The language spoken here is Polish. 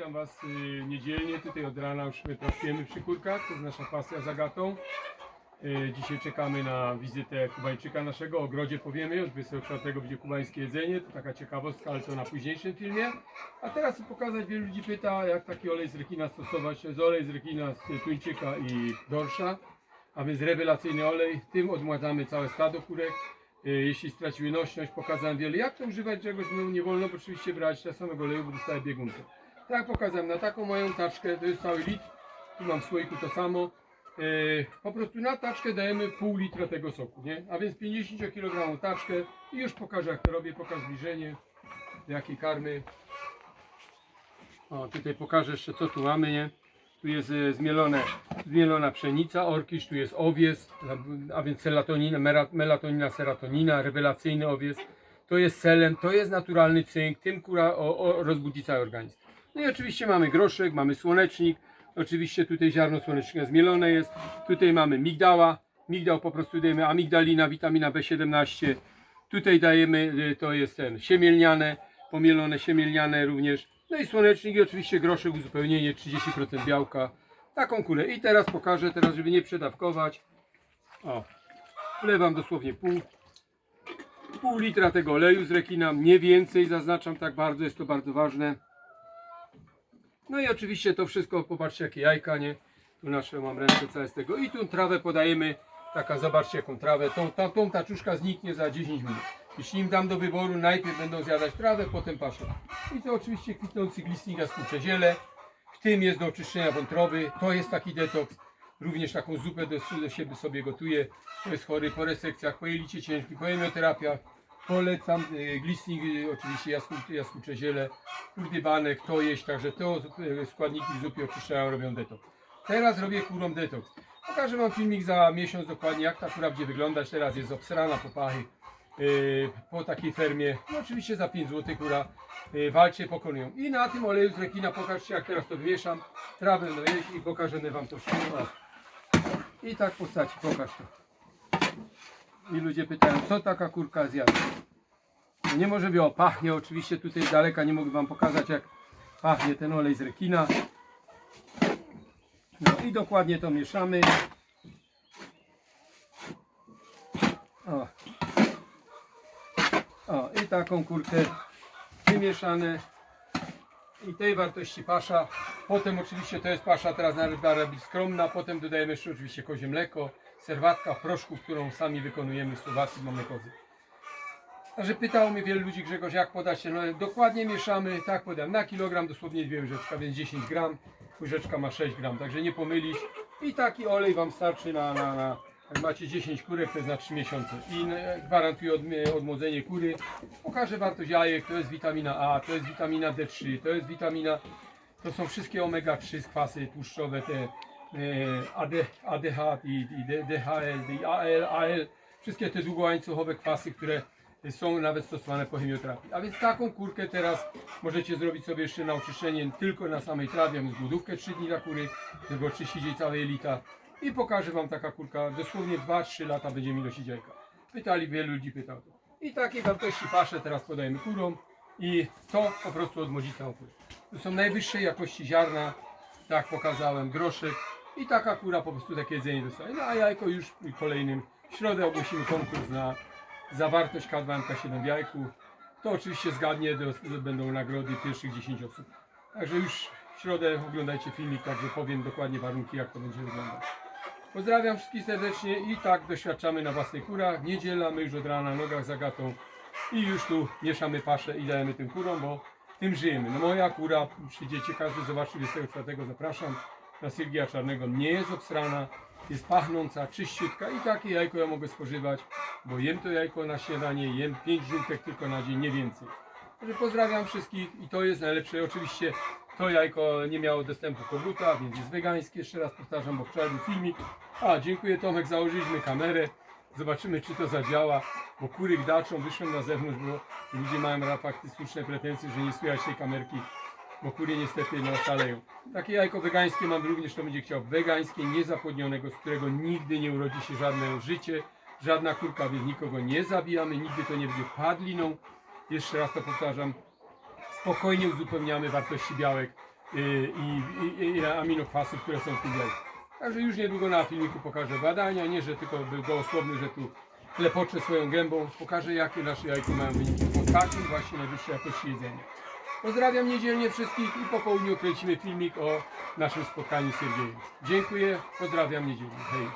witam Was y, niedzielnie. Tutaj od rana już my pracujemy przy kurkach. To jest nasza pasja z Agatą. Y, dzisiaj czekamy na wizytę Kubańczyka naszego. O ogrodzie powiemy już. 24 będzie kubańskie jedzenie. To taka ciekawostka, ale to na późniejszym filmie. A teraz pokazać, wielu ludzi pyta, jak taki olej z rekina stosować. To jest olej z rekina z tuńczyka i dorsza. A więc rewelacyjny olej. Tym odmładzamy całe stado kurek. Y, Jeśli straciły nośność, pokazałem wiele, jak to używać czegoś, no nie wolno bo oczywiście brać tego samego oleju, bo dostaje biegunkę. Tak pokazałem, na taką moją taczkę, to jest cały litr, tu mam w słoiku to samo. Y, po prostu na taczkę dajemy pół litra tego soku, nie? A więc 50 kg taczkę i już pokażę jak to robię, pokaż zbliżenie, jakie karmy. O, tutaj pokażę jeszcze co tu mamy, nie? Tu jest e, zmielone, zmielona pszenica, orkisz, tu jest owies, a więc selatonina, melatonina, serotonina, rewelacyjny owies. To jest selen, to jest naturalny cynk, tym kura o, o, rozbudzi cały organizm. No i oczywiście mamy groszek, mamy słonecznik, oczywiście tutaj ziarno słonecznika zmielone jest, tutaj mamy migdała, migdał po prostu dajemy amigdalina, witamina B17, tutaj dajemy, y, to jest ten, siemielniane, pomielone siemielniane również, no i słonecznik i oczywiście groszek uzupełnienie 30% białka, taką kulę. I teraz pokażę, teraz żeby nie przedawkować, o, wlewam dosłownie pół, pół litra tego oleju z rekina, nie więcej, zaznaczam tak bardzo, jest to bardzo ważne. No i oczywiście to wszystko, popatrzcie jakie jajka, nie? Tu nasze mam ręce całe z tego. I tu trawę podajemy, taka, zobaczcie jaką trawę. Tą, ta, tą taczuszka zniknie za 10 minut. Jeśli im dam do wyboru, najpierw będą zjadać trawę, potem paszę. I to oczywiście kwitnący glistninga z ziele. W tym jest do oczyszczenia wątroby. To jest taki detoks. Również taką zupę do, do siebie sobie gotuję. To jest chory po resekcjach, po jelicie ciężkim, po. Polecam y, glistning, y, oczywiście jaskucze, jaskucze ziele, kurdybanek, to jeść, także y, składniki w zupie oczyszczają, robią detoks. Teraz robię kurą detoks. Pokażę Wam filmik za miesiąc dokładnie, jak ta kura będzie wyglądać. Teraz jest obsrana po pachy yy, po takiej fermie. No oczywiście za 5 zł kura walcie, pokonują. I na tym oleju z rekina pokażcie, jak teraz to wymieszam. Trawę dojeść i pokażemy Wam to wszystko. I tak w postaci, pokaż to. I ludzie pytają, co taka kurka zjada. No nie może być, o pachnie, oczywiście tutaj z daleka nie mogę Wam pokazać jak pachnie ten olej z rekina. No i dokładnie to mieszamy. O. O, i taką kurkę wymieszane. I tej wartości pasza. Potem oczywiście to jest pasza teraz na robić skromna. Potem dodajemy jeszcze oczywiście kozie mleko, serwatka w proszku, którą sami wykonujemy w Słowacji, mamy kozy. Także pytało mnie wielu ludzi Grzegorz, jak podać się. No dokładnie mieszamy, tak podam, na kilogram dosłownie dwie łyżeczka, więc 10 gram. Łyżeczka ma 6 gram, także nie pomylić. I taki olej Wam starczy na, na, na jak macie 10 kurek, to jest na 3 miesiące. I gwarantuję odm- odmłodzenie kury. Pokażę wartość jajek, to jest witamina A, to jest witamina D3, to jest witamina, to są wszystkie omega-3 kwasy tłuszczowe, te e, AD, ADH i, i DHL, i AL, AL, wszystkie te długołańcuchowe kwasy, które są nawet stosowane po chemioterapii. A więc taką kurkę teraz możecie zrobić sobie jeszcze na oczyszczenie tylko na samej trawie, głodówkę 3 dni dla kury, żeby oczyścić jej całe jelita. I pokażę Wam taka kurka, dosłownie 2-3 lata będzie mi nosić jajka. Pytali, wielu ludzi pytał. I takiej wartości pasze teraz podajemy kurom i to po prostu odmłodzi całą kurę. To są najwyższej jakości ziarna, tak pokazałem, groszek i taka kura po prostu takie jedzenie dostaje. No a jajko już w kolejnym w środę ogłosimy konkurs na zawartość K2MK7 w jajku. To oczywiście zgadnie, będą nagrody pierwszych 10 osób. Także już w środę oglądajcie filmik, także powiem dokładnie warunki, jak to będzie wyglądać. Pozdrawiam wszystkich serdecznie i tak doświadczamy na własnych kurach. Niedziela, my już od rana na nogach z i już tu mieszamy paszę i dajemy tym kurom, bo tym żyjemy. No moja kura, przyjdziecie, każdy zobaczy 24, zapraszam na Sylgia Czarnego, nie jest obsrana, jest pachnąca, czyściutka i takie jajko ja mogę spożywać, bo jem to jajko na śniadanie, jem 5 żółtek tylko na dzień, nie więcej. Także pozdrawiam wszystkich i to jest najlepsze. Oczywiście to jajko nie miało dostępu koguta, więc jest wegańskie. Jeszcze raz powtarzam, bo wczoraj był filmik. A, dziękuję Tomek, założyliśmy kamerę. Zobaczymy, czy to zadziała, bo kury gdaczą, wyszłem na zewnątrz, bo ludzie mają fakty słuszne pretensje, że nie słychać tej kamerki, bo kury niestety no, szaleją. Takie jajko wegańskie mam również, to będzie chciał wegańskie, niezapłodnionego, z którego nigdy nie urodzi się żadne życie, żadna kurka, więc nikogo nie zabijamy, nigdy to nie będzie padliną. Jeszcze raz to powtarzam, spokojnie uzupełniamy wartości białek y, i, i, i aminokwasów, które są w tym jajku. Także już niedługo na filmiku pokażę badania, nie że tylko był gołosłowny, że tu lepoczę swoją gębą, pokażę jakie nasze jajka mają wyniki po takim właśnie najwyższej jakości jedzenia. Pozdrawiam niedzielnie wszystkich i po południu kręcimy filmik o naszym spotkaniu z Siergiejem. Dziękuję, pozdrawiam niedzielnie. Hej.